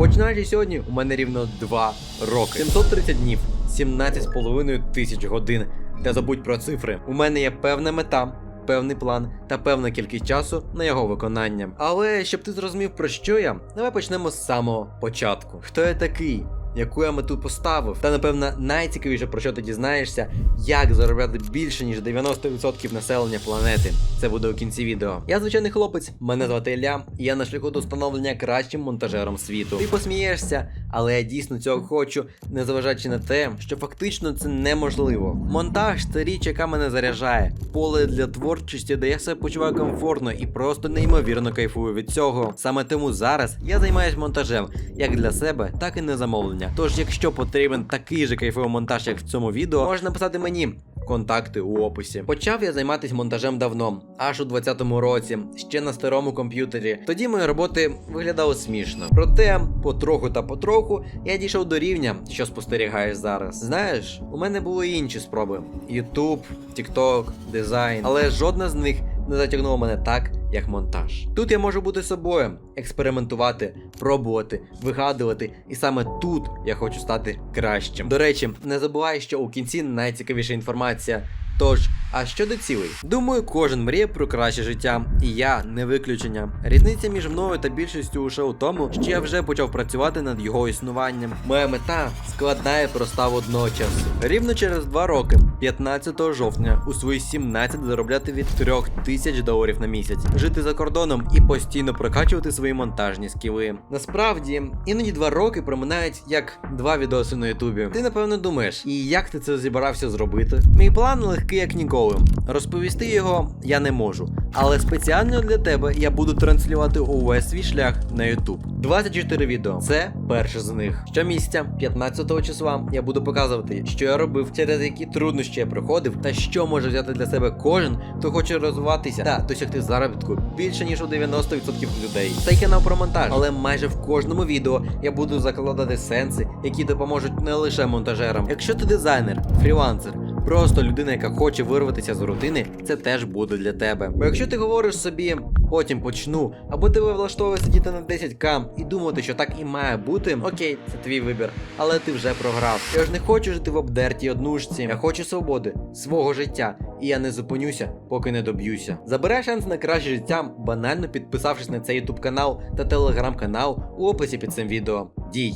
Починаючи сьогодні, у мене рівно 2 роки. 730 днів, 17,5 тисяч годин. Не забудь про цифри. У мене є певна мета. Певний план та певна кількість часу на його виконання. Але щоб ти зрозумів про що я, давай почнемо з самого початку. Хто я такий? Яку я мету поставив? Та напевно найцікавіше про що ти дізнаєшся, як заробляти більше ніж 90% населення планети. Це буде у кінці відео. Я звичайний хлопець, мене звати Ілля, і я на шляху до становлення кращим монтажером світу. Ти посмієшся, але я дійсно цього хочу, незважаючи на те, що фактично це неможливо. Монтаж це річ, яка мене заряджає, поле для творчості, де я себе почуваю комфортно і просто неймовірно кайфую від цього. Саме тому зараз я займаюсь монтажем як для себе, так і на замовлення. Тож, якщо потрібен такий же кайфовий монтаж, як в цьому відео, можна написати мені. Контакти у описі. Почав я займатися монтажем давно, аж у 20-му році, ще на старому комп'ютері. Тоді мої роботи виглядали смішно. Проте, потроху та потроху, я дійшов до рівня, що спостерігаєш зараз. Знаєш, у мене були інші спроби: YouTube, TikTok, дизайн, але жодна з них не затягнуло мене так, як монтаж. Тут я можу бути собою, експериментувати, пробувати, вигадувати, і саме тут я хочу стати кращим. До речі, не забувай, що у кінці найцікавіша інформація. Тож, а щодо цілей? Думаю, кожен мріє про краще життя, і я не виключення. Різниця між мною та більшістю лише у тому, що я вже почав працювати над його існуванням. Моя мета складна і проста водночас. Рівно через два роки, 15 жовтня, у свої 17 заробляти від 3 тисяч доларів на місяць, жити за кордоном і постійно прокачувати свої монтажні скіли. Насправді, іноді два роки проминають як два відоси на Ютубі. Ти напевно думаєш, і як ти це зібрався зробити? Мій план легкий як ніколи. Розповісти його я не можу. Але спеціально для тебе я буду транслювати увесь свій шлях на YouTube. 24 відео. Це перше з них. Щомісяця, 15 числа, я буду показувати, що я робив, через які труднощі я проходив, та що може взяти для себе кожен, хто хоче розвиватися та досягти заробітку більше ніж у 90% людей. Це канал про монтаж, але майже в кожному відео я буду закладати сенси, які допоможуть не лише монтажерам. Якщо ти дизайнер, фрілансер. Просто людина, яка хоче вирватися з рутини, це теж буде для тебе. Бо якщо ти говориш собі, потім почну, або тебе влаштовує сидіти на 10к і думати, що так і має бути, окей, це твій вибір, але ти вже програв. Я ж не хочу жити в обдертій однушці. Я хочу свободи, свого життя, і я не зупинюся, поки не доб'юся. Забирай шанс на краще життя, банально підписавшись на цей YouTube канал та телеграм-канал у описі під цим відео. Дій!